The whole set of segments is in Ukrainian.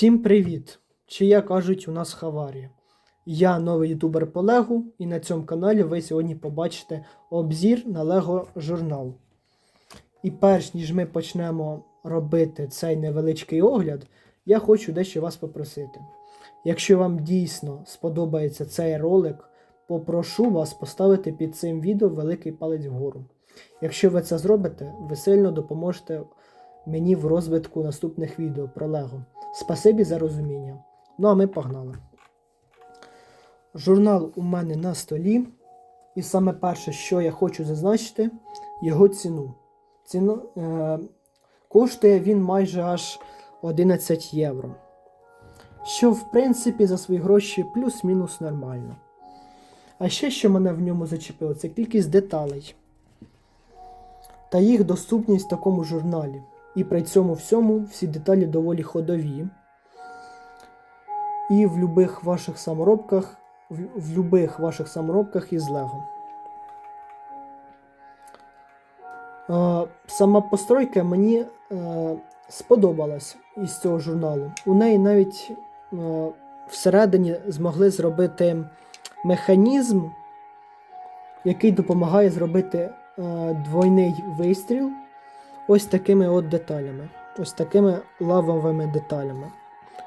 Всім привіт! Чи як кажуть, у нас хаварія. Я новий ютубер по Легу, і на цьому каналі ви сьогодні побачите обзір на Лего журнал. І перш ніж ми почнемо робити цей невеличкий огляд, я хочу дещо вас попросити. Якщо вам дійсно сподобається цей ролик, попрошу вас поставити під цим відео великий палець вгору. Якщо ви це зробите, ви сильно допоможете мені в розвитку наступних відео про Лего. Спасибі за розуміння. Ну а ми погнали. Журнал у мене на столі. І саме перше, що я хочу зазначити, його ціну. Ціну е, коштує він майже аж 11 євро. Що, в принципі, за свої гроші плюс-мінус нормально. А ще, що мене в ньому зачепило, це кількість деталей та їх доступність в такому журналі. І при цьому всьому всі деталі доволі ходові. І в любих ваших саморобках, в, в любих ваших саморобках із Лего. Е, Сама постройка мені е, сподобалась із цього журналу. У неї навіть е, всередині змогли зробити механізм, який допомагає зробити е, двойний вистріл ось такими от деталями. Ось такими лавовими деталями.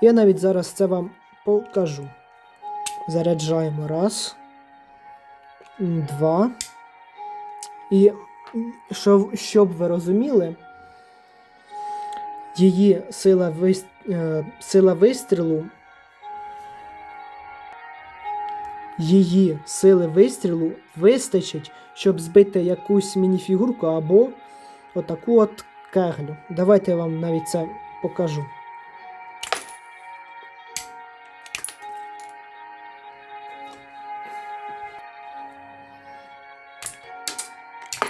Я навіть зараз це вам покажу. Заряджаємо раз, два. І щоб, ви розуміли, її сила, вис... е, сила вистрілу. Її сили вистрілу вистачить, щоб збити якусь мініфігурку або отаку от кеглю. Давайте я вам навіть це покажу.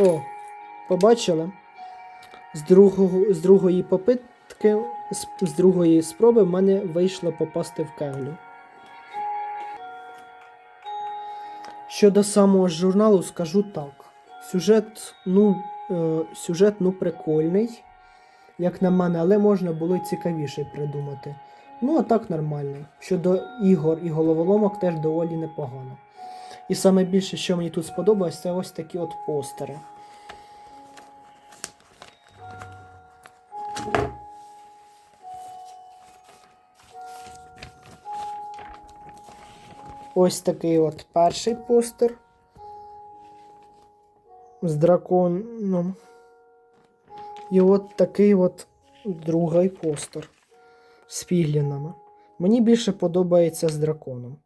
О, побачили? З, другого, з другої попитки, з, з другої спроби в мене вийшло попасти в кеглю. Щодо самого журналу, скажу так. Сюжет, ну, сюжет, ну, прикольний, як на мене, але можна було й цікавіше придумати. Ну, а так нормальний. Щодо ігор і головоломок теж доволі непогано. І саме більше, що мені тут сподобалось, це ось такі от постери. Ось такий от перший постер з драконом. І от такий от другий постер з фіглінами. Мені більше подобається з драконом.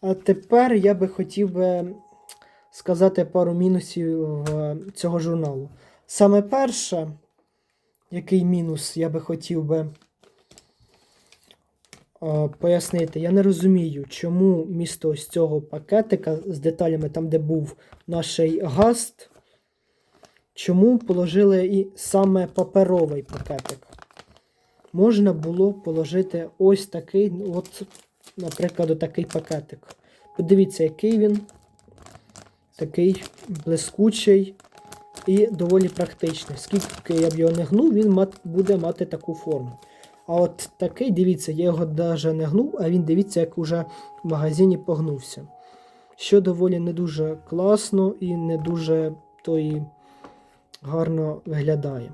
А тепер я би хотів би сказати пару мінусів е, цього журналу. Саме перше, який мінус я би хотів би пояснити, я не розумію, чому місто ось цього пакетика з деталями, там, де був наш гаст, чому положили і саме паперовий пакетик. Можна було положити ось такий, от, наприклад, такий пакетик. Подивіться, який він такий блискучий і доволі практичний. Скільки я б його не гнув, він буде мати таку форму. А от такий, дивіться, я його навіть не гнув, а він дивіться, як уже в магазині погнувся. Що доволі не дуже класно і не дуже то і гарно виглядає.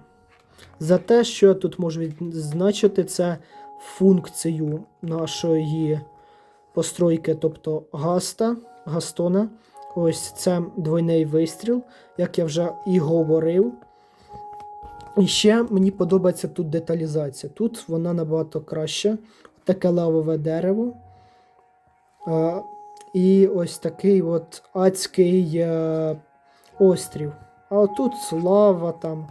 За те, що я тут можу відзначити, це функцію нашої постройки, тобто гаста, гастона. Ось це двойний вистріл, як я вже і говорив. І ще мені подобається тут деталізація. Тут вона набагато краща. Таке лавове дерево. А, і ось такий от адський е, острів. А отут лава там.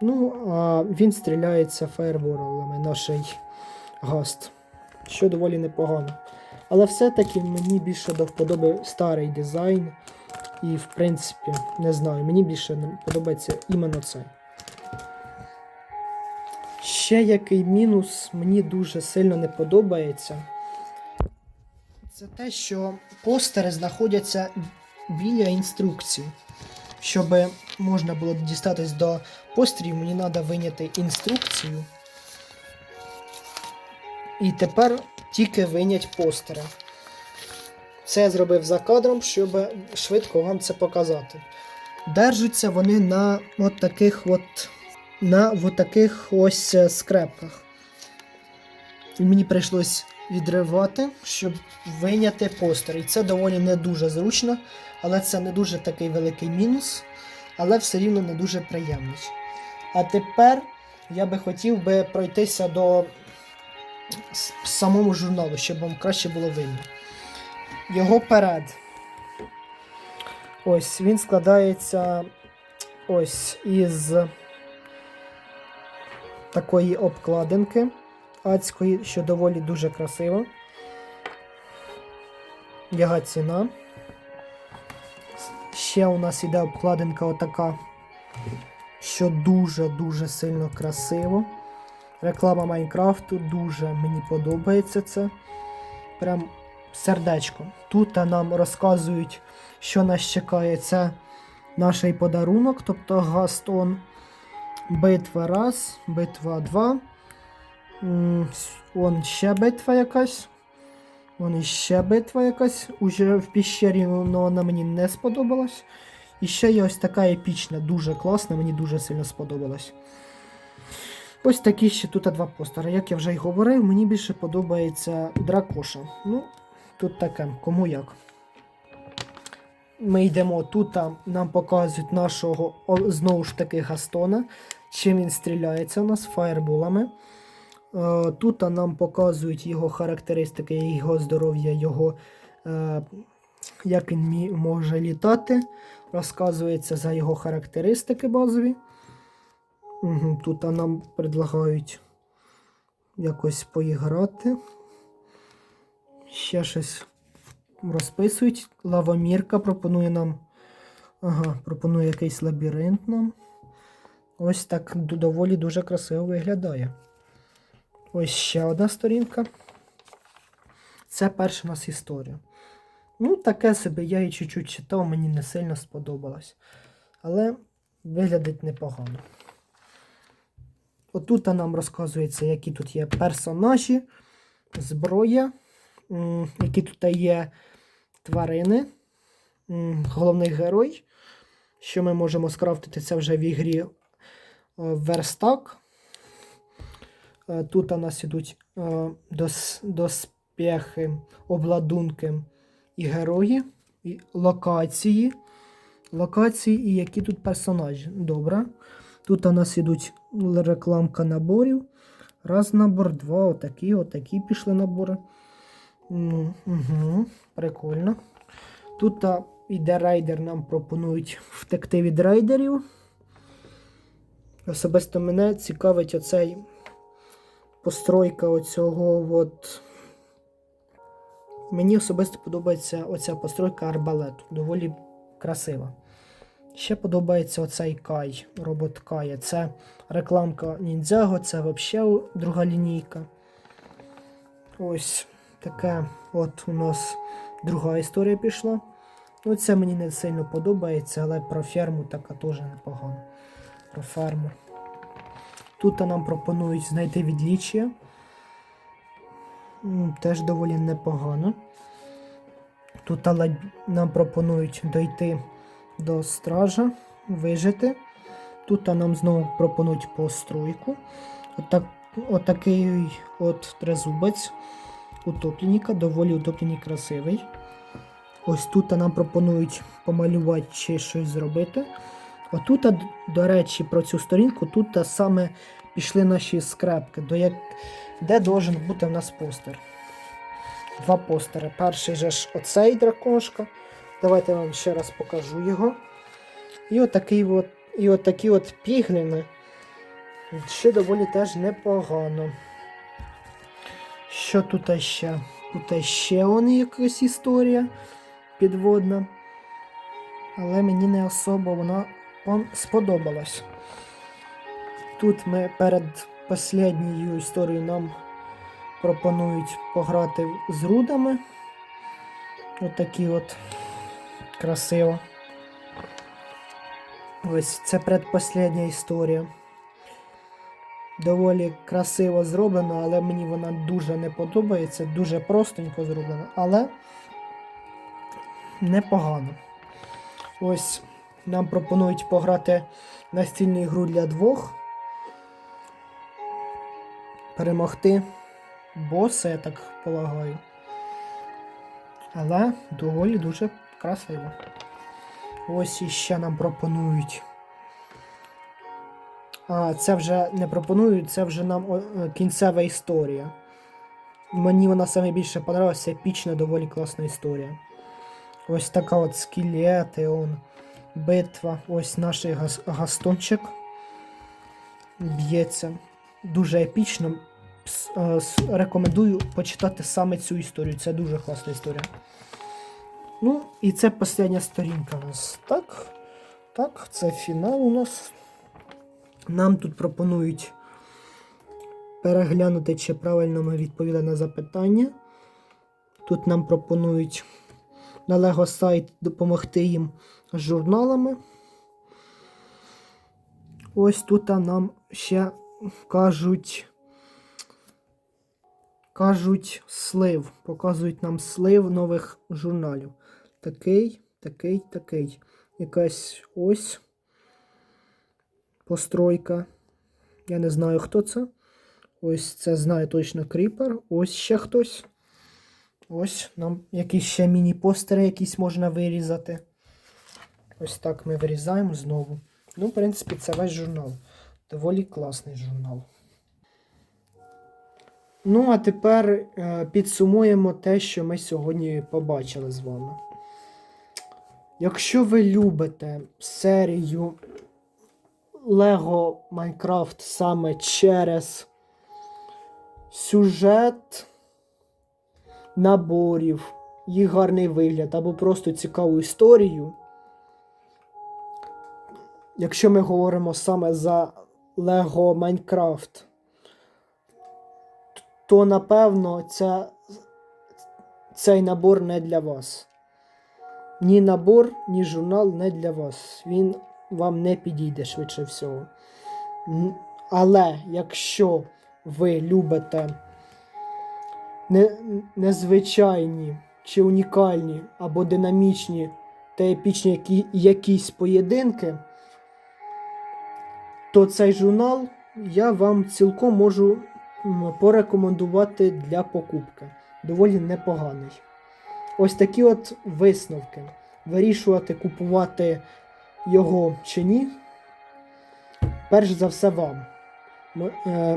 Ну, а він стріляється фаєрболами, наш гаст. Що доволі непогано. Але все-таки мені більше до вподоби старий дизайн. І, в принципі, не знаю, мені більше подобається іменно це. Ще який мінус мені дуже сильно не подобається. Це те, що постери знаходяться біля інструкції. Щоб можна було дістатись до пострілів, мені треба виняти інструкцію. І тепер тільки винять постери. Це я зробив за кадром, щоб швидко вам це показати. Держаться вони на от таких от, на от таких ось е, скрепках. І мені прийшлось відривати, щоб виняти постер. І це доволі не дуже зручно, але це не дуже такий великий мінус, але все рівно не дуже приємний. А тепер я би хотів би пройтися до с- самому журналу, щоб вам краще було видно. Його перед. Ось він складається ось із такої обкладинки адської, що доволі дуже красиво. Яга ціна. Ще у нас іде обкладинка отака, що дуже-дуже сильно красиво. Реклама Майнкрафту, дуже мені подобається це. Прям сердечко. Тут нам розказують, що нас чекає. Це наш подарунок, тобто Гастон. Битва раз, битва 2. Вон ще битва якась. Вон іще битва якась. Уже в піщері, але вона мені не сподобалась. І ще є ось така епічна, дуже класна, мені дуже сильно сподобалась. Ось такі ще тут два постери. Як я вже й говорив, мені більше подобається дракоша. Ну, тут таке, кому як. Ми йдемо тут, нам показують нашого знову ж таки Гастона. Чим він стріляється у нас фаєрболами. Е, Тут нам показують його характеристики, його здоров'я, його, е, як він може літати. Розказується за його характеристики базові. Тут нам предлагають якось поіграти. Ще щось розписують. Лавомірка пропонує нам. Ага, пропонує якийсь лабіринт нам. Ось так доволі дуже красиво виглядає. Ось ще одна сторінка. Це перша у нас історія. Ну, таке собі я і чуть-чуть читав, мені не сильно сподобалось. Але виглядить непогано. Отут нам розказується, які тут є персонажі, зброя, які тут є тварини, головний герой. Що ми можемо скрафтити, це вже в ігрі верстак. Е, Тут у нас ідуть е, дос, доспехи, обладунки і герої, і локації. Локації і які тут персонажі. Добре. Тут у нас ідуть рекламка наборів. Раз набор, два, отакі, отакі пішли набори. Ну, угу, прикольно. Тут іде рейдер, нам пропонують втекти від рейдерів. Особисто мене цікавить оцей постройка оцього. От... Мені особисто подобається оця постройка арбалету. Доволі красива. Ще подобається оцей Кай, робот Кая. Це рекламка Ніндзяго, це взагалі друга лінійка. Ось таке от у нас друга історія пішла. Ну, це мені не сильно подобається, але про ферму така теж непогано. Про ферму. Тут нам пропонують знайти відліччя. Теж доволі непогано. Тут нам пропонують дойти до стража, вижити. Тут нам знову пропонують постройку. Отак, отакий от трезубець утопленіка, доволі утоплений красивий. Ось тут нам пропонують помалювати чи щось зробити. Отут, до речі, про цю сторінку, тут саме пішли наші скрепки, до як... де должен бути в нас постер. Два постери. Перший же ж оцей дракошка. Давайте я вам ще раз покажу його. І отакий от, і отакі от пігліни. Ще доволі теж непогано. Що тут ще? Тут ще вони якась історія підводна. Але мені не особо вона пон- сподобалась. Тут ми перед останньою історією нам пропонують пограти з рудами. Отакі от Красиво. Ось це предпоследня історія. Доволі красиво зроблено, але мені вона дуже не подобається. Дуже простенько зроблено, але непогано. Ось нам пропонують пограти настільну ігру для двох. Перемогти боса, я так полагаю. Але доволі дуже красиво. Ось іще нам пропонують. А, це вже не пропонують, це вже нам е, кінцева історія. Мені вона саме більше подобалася, епічна, доволі класна історія. Ось така от скелети, он, битва. Ось наш гас, гастончик б'ється. Дуже епічно. Е, Рекомендую почитати саме цю історію. Це дуже класна історія. Ну, і це остання сторінка у нас. Так. Так, це фінал у нас. Нам тут пропонують переглянути, чи правильно ми відповіли на запитання. Тут нам пропонують на Lego сайт допомогти їм з журналами. Ось тут нам ще кажуть. Кажуть слив. Показують нам слив нових журналів. Такий, такий, такий. Якась ось постройка. Я не знаю, хто це. Ось це знає точно кріпер. Ось ще хтось. Ось нам якісь ще міні-постери якісь можна вирізати. Ось так ми вирізаємо знову. Ну, в принципі, це весь журнал. Доволі класний журнал. Ну, а тепер е, підсумуємо те, що ми сьогодні побачили з вами. Якщо ви любите серію Lego Minecraft саме через сюжет наборів, їх гарний вигляд або просто цікаву історію. Якщо ми говоримо саме за Lego Minecraft, то напевно ця, цей набор не для вас. Ні набор, ні журнал не для вас. Він вам не підійде швидше всього. Але якщо ви любите не, незвичайні чи унікальні або динамічні та епічні які, якісь поєдинки, то цей журнал я вам цілком можу порекомендувати для покупки. Доволі непоганий. Ось такі от висновки. Вирішувати, купувати його чи ні. Перш за все вам. Е,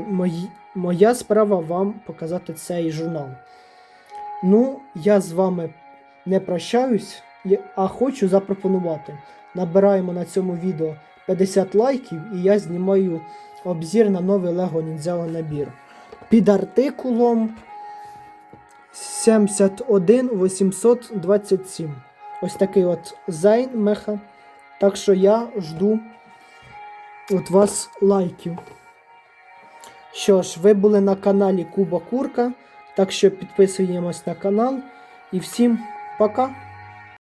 моя справа вам показати цей журнал. Ну, я з вами не прощаюсь, а хочу запропонувати. Набираємо на цьому відео 50 лайків, і я знімаю обзір на новий Lego Ninjago набір. Під артикулом 71 827. Ось такий от зайн меха. Так що я жду від вас лайків. Що ж, ви були на каналі Куба Курка. Так що підписуємось на канал. І всім пока!